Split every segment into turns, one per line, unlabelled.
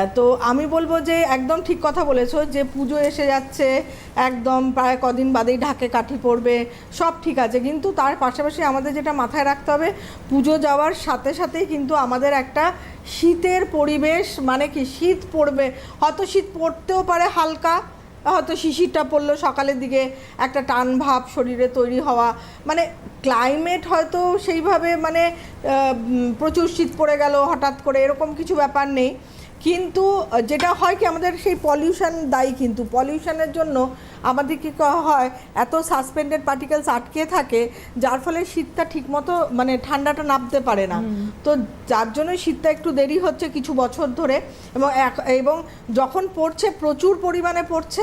আহ, তো আমি বলব যে একদম ঠিক কথা বলেছ যে পুজো এসে যাচ্ছে একদম প্রায় কদিন বাদেই ঢাকে কাঠি পড়বে সব ঠিক আছে। কিন্তু তার পাশাপাশি আমাদের যেটা মাথায় রাখতে হবে পুজো যাওয়ার সাথে সাথেই কিন্তু আমাদের একটা শীতের পরিবেশ মানে কি শীত পড়বে। হয়তো শীত পড়তেও পারে হালকা হয়তো শিশিরটা পড়ল সকালের দিকে একটা টান ভাব শরীরে তৈরি হওয়া। মানে ক্লাইমেট হয়তো সেইভাবে মানে প্রচুর শীত পড়ে গেল হঠাৎ করে এরকম কিছু ব্যাপার নেই। কিন্তু যেটা হয় কি আমাদের সেই পলিউশন দায়ী কিন্তু। পলিউশনের জন্য আমাদের কী হয় এত সাসপেন্ডেড পার্টিকেলস আটকে থাকে যার ফলে শীতটা ঠিকমতো মানে ঠান্ডাটা নামতে পারে না। তো যার জন্য শীতটা একটু দেরি হচ্ছে কিছু বছর ধরে এবং এক- এবং যখন পড়ছে প্রচুর পরিমাণে পড়ছে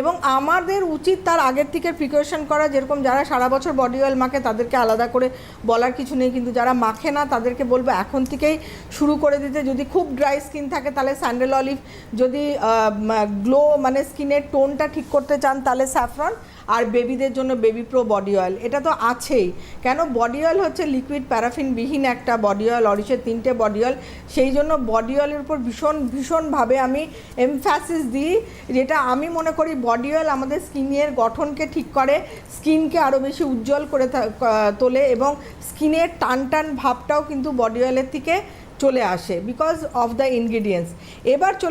এবং আমাদের উচিত তার আগের থেকে প্রিকশন করা, যেরকম যারা সারা বছর বডি অয়েল মাখে তাদেরকে আলাদা করে বলার কিছু নেই, কিন্তু যারা মাখে না তাদেরকে বলব এখন থেকেই শুরু করে দিতে। যদি খুব ড্রাই স্কিন থাকে তাহলে স্যান্ডেল অলিভ যদি গ্লো মানে স্কিনের টোনটা ঠিক করতে চান তাহলে স্যাফরন আর বেবিদের জন্য বেবি প্রো বডি অয়েল এটা তো আছেই। কেন বডি অয়েল হচ্ছে লিকুইড প্যারাফিন বিহীন একটা বডি অয়েল অরিশের তিনটে বডি অয়েল সেই জন্য বডি অয়েলের উপর ভীষণ, ভীষণভাবে আমি এমফ্যাসিস দিই, যেটা আমি মনে করি বডি অয়েল আমাদের স্কিনের গঠনকে ঠিক করে, স্কিনকে আরও বেশি উজ্জ্বল করে তোলে এবং স্কিনের টান টান ভাবটাও কিন্তু বডি অয়েলের থেকে চলে আসে বিকজ অফ দ্য ইনগ্রিডিয়েন্টস এবার চলে